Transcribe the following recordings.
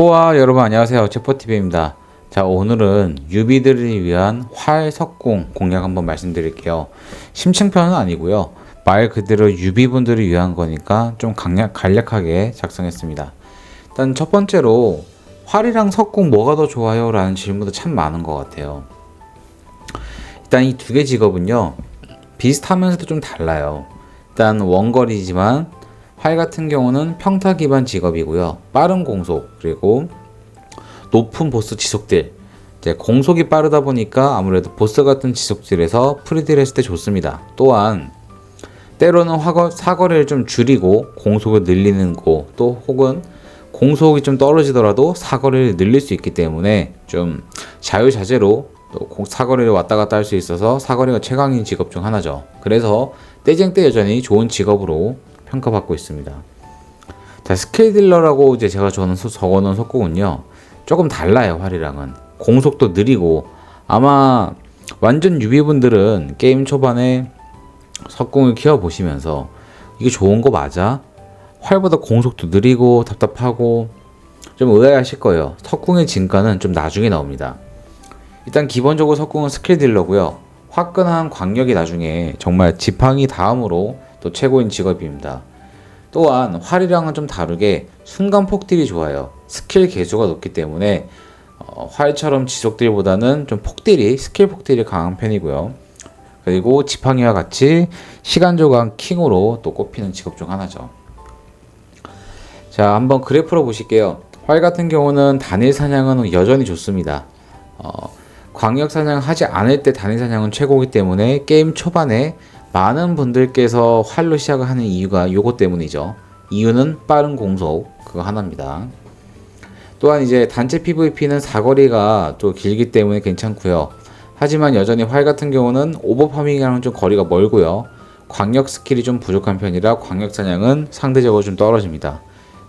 뽀아 여러분 안녕하세요. 체포TV입니다. 자 오늘은 유비들을 위한 활 석궁 공략 한번 말씀드릴게요. 심층편은 아니고요. 말 그대로 유비분들을 위한 거니까 좀 강약, 간략하게 작성했습니다. 일단 첫 번째로 활이랑 석궁 뭐가 더 좋아요? 라는 질문도 참 많은 것 같아요. 일단 이 두 개 직업은요 비슷하면서도 좀 달라요. 일단 원거리지만 활 같은 경우는 평타 기반 직업이고요. 빠른 공속 그리고 높은 보스 지속딜. 이제 공속이 빠르다 보니까 아무래도 보스 같은 지속딜에서 프리딜 했을 때 좋습니다. 또한 때로는 화거, 사거리를 좀 줄이고 공속을 늘리는 거, 또 혹은 공속이 좀 떨어지더라도 사거리를 늘릴 수 있기 때문에 좀 자유자재로 또 사거리를 왔다 갔다 할 수 있어서 사거리가 최강인 직업 중 하나죠. 그래서 떼쟁 때 여전히 좋은 직업으로 평가받고 있습니다. 자, 스킬 딜러라고 이제 제가 저는 적어놓은 속곡은요. 조금 달라요, 활이랑은. 공속도 느리고 아마 완전 유비분들은 게임 초반에 석궁을 키워보시면서 이게 좋은 거 맞아? 활보다 공속도 느리고 답답하고 좀 의아하실 거예요. 석궁의 진가는 좀 나중에 나옵니다. 일단 기본적으로 석궁은 스킬 딜러고요. 화끈한 광력이 나중에 정말 지팡이 다음으로 또 최고인 직업입니다. 또한 활이랑은 좀 다르게 순간 폭딜이 좋아요. 스킬 개수가 높기 때문에 어, 활처럼 지속딜보다는 좀 폭딜이 스킬 폭딜이 강한 편이고요. 그리고 지팡이와 같이 시간 조각 킹으로 또 꼽히는 직업 중 하나죠. 자, 한번 그래프로 보실게요. 활 같은 경우는 단일 사냥은 여전히 좋습니다. 어, 광역 사냥 하지 않을 때 단일 사냥은 최고이기 때문에 게임 초반에 많은 분들께서 활로 시작을 하는 이유가 요것 때문이죠. 이유는 빠른 공속 그거 하나입니다. 또한 이제 단체 PVP는 사거리가 또 길기 때문에 괜찮고요. 하지만 여전히 활 같은 경우는 오버파밍이랑은 좀 거리가 멀고요. 광역 스킬이 좀 부족한 편이라 광역 사냥은 상대적으로 좀 떨어집니다.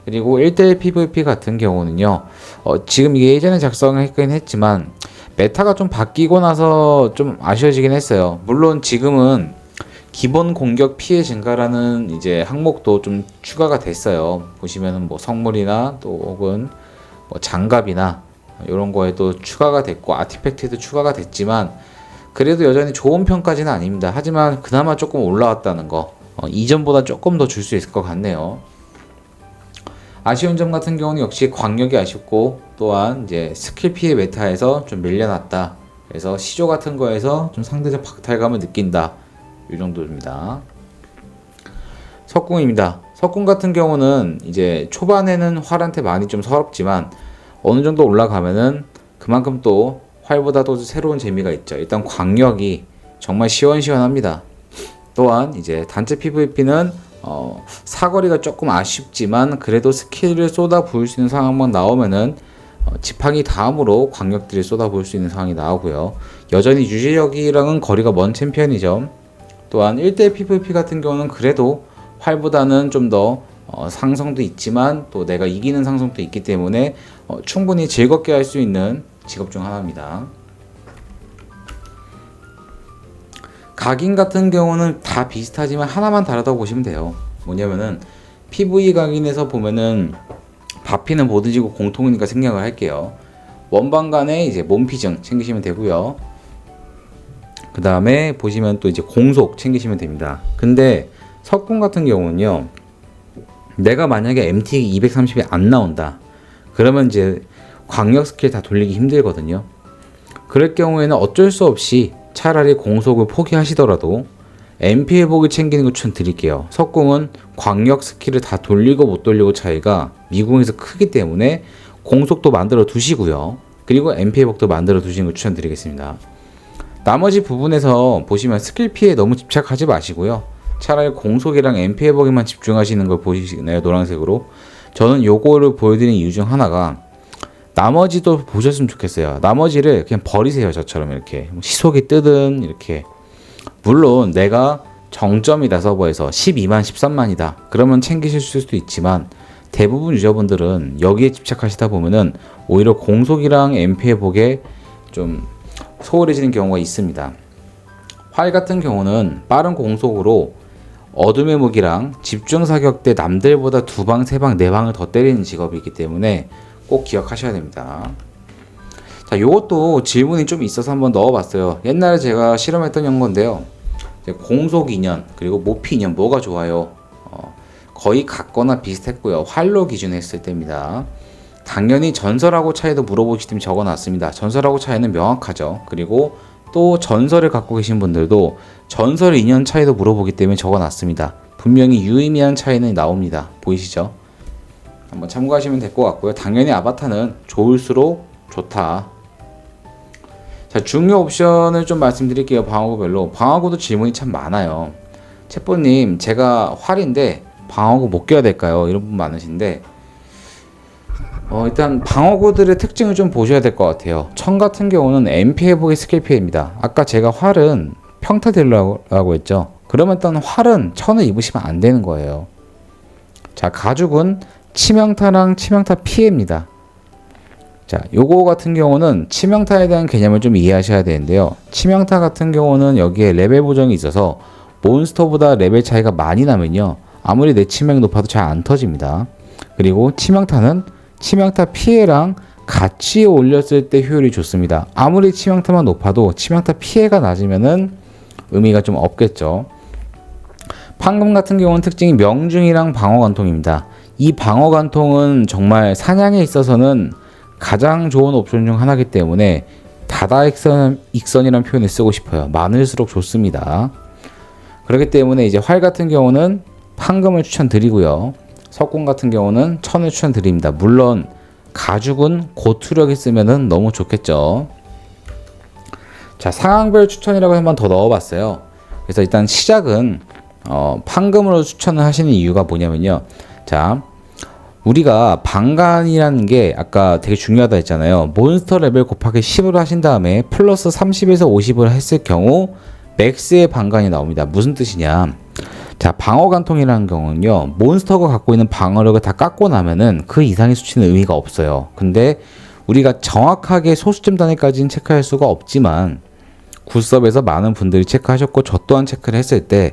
그리고 1대1 PVP 같은 경우는요. 어, 지금 이게 예전에 작성했긴 했지만 메타가 좀 바뀌고 나서 좀 아쉬워지긴 했어요. 물론 지금은 기본 공격 피해 증가라는 이제 항목도 좀 추가가 됐어요. 보시면은 뭐 성물이나 또 혹은 뭐 장갑이나 이런 거에도 추가가 됐고 아티팩트도 추가가 됐지만 그래도 여전히 좋은 편까지는 아닙니다. 하지만 그나마 조금 올라왔다는 거 어, 이전보다 조금 더 줄 수 있을 것 같네요. 아쉬운 점 같은 경우는 역시 광력이 아쉽고 또한 이제 스킬 피해 메타에서 좀 밀려났다. 그래서 시조 같은 거에서 좀 상대적 박탈감을 느낀다. 이 정도입니다. 석궁입니다. 석궁 같은 경우는 이제 초반에는 활한테 많이 좀 서럽지만 어느 정도 올라가면은 그만큼 또 활보다도 새로운 재미가 있죠. 일단 광력이 정말 시원시원합니다. 또한 이제 단체 PVP는 어, 사거리가 조금 아쉽지만 그래도 스킬을 쏟아 부을 수 있는 상황만 나오면은 어, 지팡이 다음으로 광역들이 쏟아 부을 수 있는 상황이 나오고요. 여전히 유지력이랑은 거리가 먼 챔피언이죠. 또한 1대 PVP 같은 경우는 그래도 활보다는 좀더 어, 상성도 있지만 또 내가 이기는 상성도 있기 때문에 어, 충분히 즐겁게 할 수 있는 직업 중 하나입니다. 각인 같은 경우는 다 비슷하지만 하나만 다르다고 보시면 돼요. 뭐냐면은 PV 각인에서 보면은 바피는 보드지고 공통이니까 생략을 할게요. 원방 간에 이제 몸피증 챙기시면 되고요. 그 다음에 보시면 또 이제 공속 챙기시면 됩니다. 근데 석궁 같은 경우는요, 내가 만약에 MT 230이 안 나온다. 그러면 이제 광역 스킬 다 돌리기 힘들거든요. 그럴 경우에는 어쩔 수 없이 차라리 공속을 포기하시더라도 MP 회복을 챙기는 걸 추천드릴게요. 석궁은 광역 스킬을 다 돌리고 못 돌리고 차이가 미궁에서 크기 때문에 공속도 만들어 두시고요. 그리고 MP 회복도 만들어 두시는 걸 추천드리겠습니다. 나머지 부분에서 보시면 스킬 피해 너무 집착하지 마시고요. 차라리 공속이랑 MP 회복에만 집중하시는 걸 보시나요? 노란색으로. 저는 요거를 보여드리는 이유 중 하나가 나머지도 보셨으면 좋겠어요. 나머지를 그냥 버리세요. 저처럼 이렇게. 뭐 시속이 뜨든 이렇게. 물론 내가 정점이다 서버에서 12만, 13만이다. 그러면 챙기실 수도 있지만 대부분 유저분들은 여기에 집착하시다 보면은 오히려 공속이랑 MP 회복에 좀 소홀해지는 경우가 있습니다. 활 같은 경우는 빠른 공속으로 어둠의 무기랑 집중 사격 때 남들보다 두 방, 세 방, 네 방을 더 때리는 직업이기 때문에 꼭 기억하셔야 됩니다. 자, 요것도 질문이 좀 있어서 한번 넣어봤어요. 옛날에 제가 실험했던 연건데요. 공속 인연 그리고 모피 인연 뭐가 좋아요? 어, 거의 같거나 비슷했고요. 활로 기준했을 때입니다. 당연히 전설하고 차이도 물어보기 때문에 적어놨습니다. 전설하고 차이는 명확하죠. 그리고 또 전설을 갖고 계신 분들도 전설 인연 차이도 물어보기 때문에 적어놨습니다. 분명히 유의미한 차이는 나옵니다. 보이시죠? 한번 참고하시면 될 것 같고요. 당연히 아바타는 좋을수록 좋다. 자, 중요 옵션을 좀 말씀드릴게요. 방어구별로. 방어구도 질문이 참 많아요. 채뽀님, 제가 활인데 방어구 못 껴야 될까요? 이런 분 많으신데, 어, 일단 방어구들의 특징을 좀 보셔야 될 것 같아요. 천 같은 경우는 MP 회복의 스킬 피해입니다. 아까 제가 활은 평타 딜러라고 했죠. 그러면 일단 활은 천을 입으시면 안 되는 거예요. 자, 가죽은 치명타랑 치명타 피해입니다. 자, 요거 같은 경우는 치명타에 대한 개념을 좀 이해하셔야 되는데요. 치명타 같은 경우는 여기에 레벨 보정이 있어서 몬스터보다 레벨 차이가 많이 나면요. 아무리 내 치명이 높아도 잘 안 터집니다. 그리고 치명타는 치명타 피해랑 같이 올렸을 때 효율이 좋습니다. 아무리 치명타만 높아도 치명타 피해가 낮으면은 의미가 좀 없겠죠. 판금 같은 경우는 특징이 명중이랑 방어 관통입니다. 이 방어 관통은 정말 사냥에 있어서는 가장 좋은 옵션 중 하나이기 때문에 다다익선 익선이라는 표현을 쓰고 싶어요. 많을수록 좋습니다. 그렇기 때문에 이제 활 같은 경우는 판금을 추천드리고요. 석궁 같은 경우는 천을 추천드립니다. 물론 가죽은 고투력이 쓰면은 너무 좋겠죠. 자 상황별 추천이라고 한번 더 넣어봤어요. 그래서 일단 시작은 어, 판금으로 추천을 하시는 이유가 뭐냐면요. 자 우리가 방간이라는 게 아까 되게 중요하다 했잖아요. 몬스터 레벨 곱하기 10으로 하신 다음에 플러스 30에서 50을 했을 경우 맥스의 방간이 나옵니다. 무슨 뜻이냐? 자, 방어 관통이라는 경우는요, 몬스터가 갖고 있는 방어력을 다 깎고 나면은 그 이상의 수치는 의미가 없어요. 근데 우리가 정확하게 소수점 단위까지는 체크할 수가 없지만, 굿섭에서 많은 분들이 체크하셨고, 저 또한 체크를 했을 때,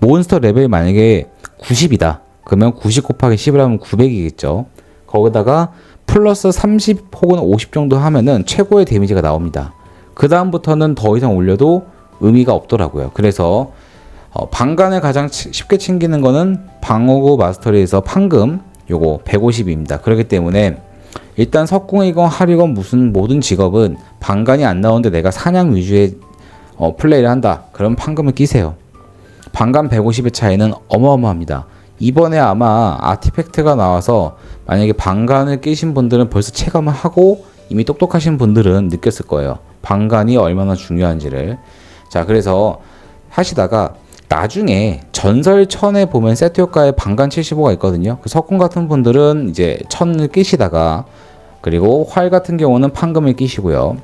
몬스터 레벨이 만약에 90이다. 그러면 90 곱하기 10을 하면 900이겠죠. 거기다가 플러스 30 혹은 50 정도 하면은 최고의 데미지가 나옵니다. 그 다음부터는 더 이상 올려도 의미가 없더라고요. 그래서 어, 방간을 가장 치, 쉽게 챙기는 거는 방어구 마스터리에서 판금 요거 150입니다. 그렇기 때문에 일단 석궁이건 활이건 무슨 모든 직업은 방간이 안 나오는데 내가 사냥 위주의 어, 플레이를 한다. 그럼 판금을 끼세요. 방간 150의 차이는 어마어마합니다. 이번에 아마 아티팩트가 나와서 만약에 방간을 끼신 분들은 벌써 체감을 하고 이미 똑똑하신 분들은 느꼈을 거예요. 방간이 얼마나 중요한지를. 자, 그래서 하시다가 나중에 전설 천에 보면 세트 효과에 방간 75가 있거든요. 그 석궁 같은 분들은 이제 천을 끼시다가 그리고 활 같은 경우는 판금을 끼시고요.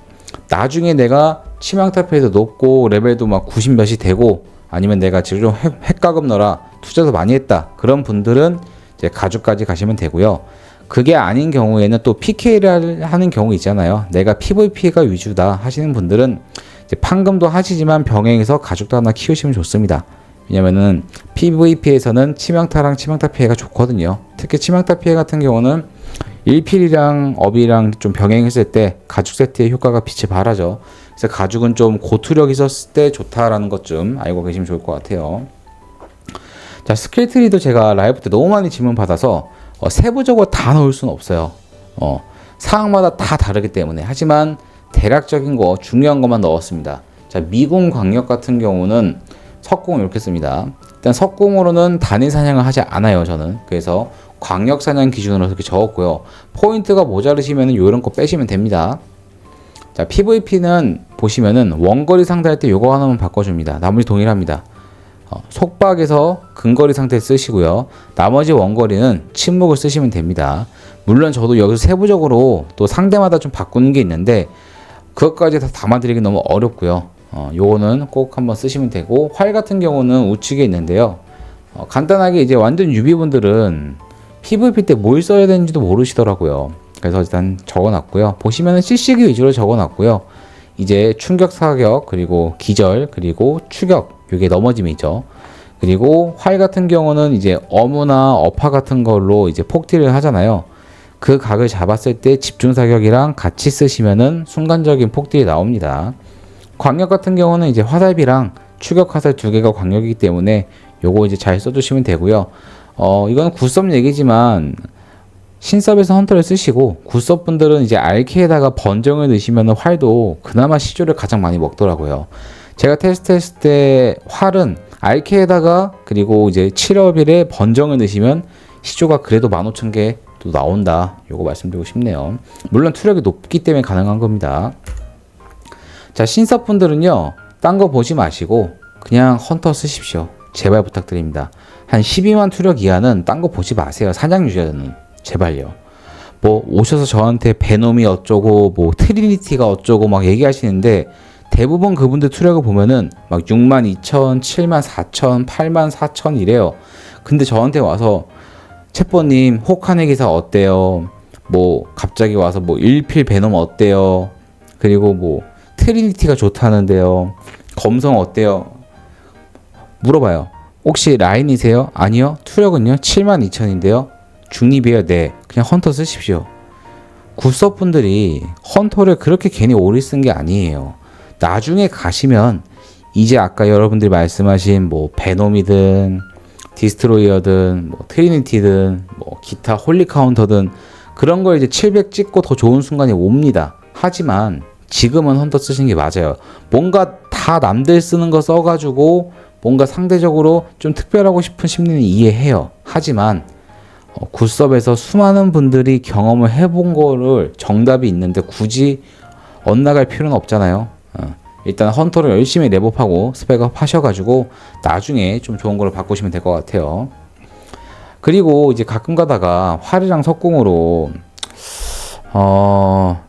나중에 내가 치명타패도 높고 레벨도 막 90 몇이 되고 아니면 내가 지금 좀 핵가금 넣어라 투자도 많이 했다 그런 분들은 이제 가죽까지 가시면 되고요. 그게 아닌 경우에는 또 PK를 하는 경우 있잖아요. 내가 PVP가 위주다 하시는 분들은 판금도 하시지만 병행해서 가죽도 하나 키우시면 좋습니다. 왜냐면은 PVP에서는 치명타랑 치명타 피해가 좋거든요. 특히 치명타 피해 같은 경우는 1필이랑 업이랑 좀 병행했을 때 가죽 세트의 효과가 빛이 발하죠. 그래서 가죽은 좀 고투력 있었을 때 좋다라는 것 좀 알고 계시면 좋을 것 같아요. 자, 스킬 트리도 제가 라이브 때 너무 많이 질문 받아서 어, 세부적으로 다 넣을 수는 없어요. 어, 상황마다 다 다르기 때문에. 하지만 대략적인 거, 중요한 것만 넣었습니다. 자, 미궁 광역 같은 경우는 석궁 이렇게 씁니다. 일단 석궁으로는 단일 사냥을 하지 않아요, 저는. 그래서 광역 사냥 기준으로 이렇게 적었고요. 포인트가 모자르시면 이런 거 빼시면 됩니다. 자, PVP는 보시면은 원거리 상대할 때 요거 하나만 바꿔줍니다. 나머지 동일합니다. 어, 속박에서 근거리 상태 쓰시고요. 나머지 원거리는 침묵을 쓰시면 됩니다. 물론 저도 여기서 세부적으로 또 상대마다 좀 바꾸는 게 있는데 그것까지 다 담아드리기 너무 어렵고요. 어, 요거는 꼭 한번 쓰시면 되고 활 같은 경우는 우측에 있는데요. 어, 간단하게 이제 완전 유비분들은 PVP 때 뭘 써야 되는지도 모르시더라고요. 그래서 일단 적어놨고요. 보시면은 CC기 위주로 적어놨고요. 이제 충격 사격 그리고 기절 그리고 추격 이게 넘어짐이죠. 그리고 활 같은 경우는 이제 어무나 어파 같은 걸로 이제 폭딜을 하잖아요. 그 각을 잡았을 때 집중 사격이랑 같이 쓰시면은 순간적인 폭딜이 나옵니다. 광역 같은 경우는 이제 화살비랑 추격 화살 두 개가 광역이기 때문에 요거 이제 잘 써주시면 되고요. 어 이건 굿섭 얘기지만 신섭에서 헌터를 쓰시고 굿섭 분들은 이제 RK에다가 번정을 넣으시면 활도 그나마 시조를 가장 많이 먹더라고요. 제가 테스트했을 때 활은 RK에다가 그리고 이제 7업일에 번정을 넣으시면 시조가 그래도 15,000개 또 나온다. 요거 말씀드리고 싶네요. 물론 투력이 높기 때문에 가능한 겁니다. 자, 신섭 분들은요. 딴 거 보지 마시고 그냥 헌터 쓰십시오. 제발 부탁드립니다. 한 12만 투력 이하는 딴 거 보지 마세요. 사냥 유저는 제발요. 뭐 오셔서 저한테 베놈이 어쩌고 뭐 트리니티가 어쩌고 막 얘기하시는데 대부분 그분들 투력을 보면은 막 6만 2천, 7만 4천, 8만 4천 이래요. 근데 저한테 와서 채뽀님 혹한의 기사 어때요? 뭐 갑자기 와서 뭐 일필 베놈 어때요? 그리고 뭐 트리니티가 좋다는데요. 검성 어때요? 물어봐요. 혹시 라인이세요? 아니요. 투력은요? 7만 2천인데요. 중립이에요. 네. 그냥 헌터 쓰십시오. 굿섭 분들이 헌터를 그렇게 괜히 오래 쓴 게 아니에요. 나중에 가시면 이제 아까 여러분들이 말씀하신 뭐 베놈이든 디스트로이어든 뭐 트리니티든 뭐 기타 홀리 카운터든 그런 걸 이제 700 찍고 더 좋은 순간이 옵니다. 하지만 지금은 헌터 쓰신 게 맞아요. 뭔가 다 남들 쓰는 거 써가지고 뭔가 상대적으로 좀 특별하고 싶은 심리는 이해해요. 하지만 어, 굿섭에서 수많은 분들이 경험을 해본 거를 정답이 있는데 굳이 엇나갈 필요는 없잖아요. 어, 일단 헌터를 열심히 랩업하고 스펙업 하셔가지고 나중에 좀 좋은 걸로 바꾸시면 될 것 같아요. 그리고 이제 가끔 가다가 활이랑 석궁으로 어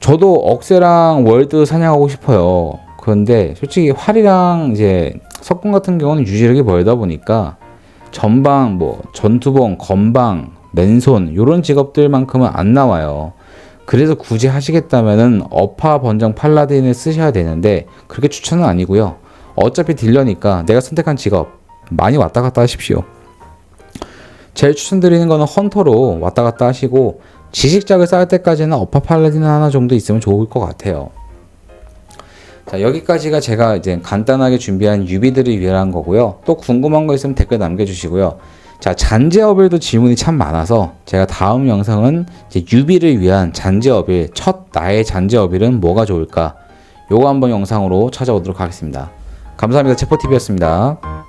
저도 억세랑 월드 사냥하고 싶어요. 그런데 솔직히 활이랑 이제 석궁 같은 경우는 유지력이 멀다 보니까 전방 뭐 전투봉, 건방, 맨손 요런 직업들만큼은 안 나와요. 그래서 굳이 하시겠다면은 어파 번정 팔라딘을 쓰셔야 되는데 그렇게 추천은 아니고요. 어차피 딜러니까 내가 선택한 직업 많이 왔다 갔다 하십시오. 제일 추천드리는 거는 헌터로 왔다 갔다 하시고 지식작을 쌓을 때까지는 어파 팔라딘 하나 정도 있으면 좋을 것 같아요. 자, 여기까지가 제가 이제 간단하게 준비한 유비들을 위한 거고요. 또 궁금한 거 있으면 댓글 남겨주시고요. 자, 잔재어빌도 질문이 참 많아서 제가 다음 영상은 유비를 위한 잔재어빌, 첫 나의 잔재어빌은 뭐가 좋을까? 요거 한번 영상으로 찾아오도록 하겠습니다. 감사합니다. 체포TV였습니다.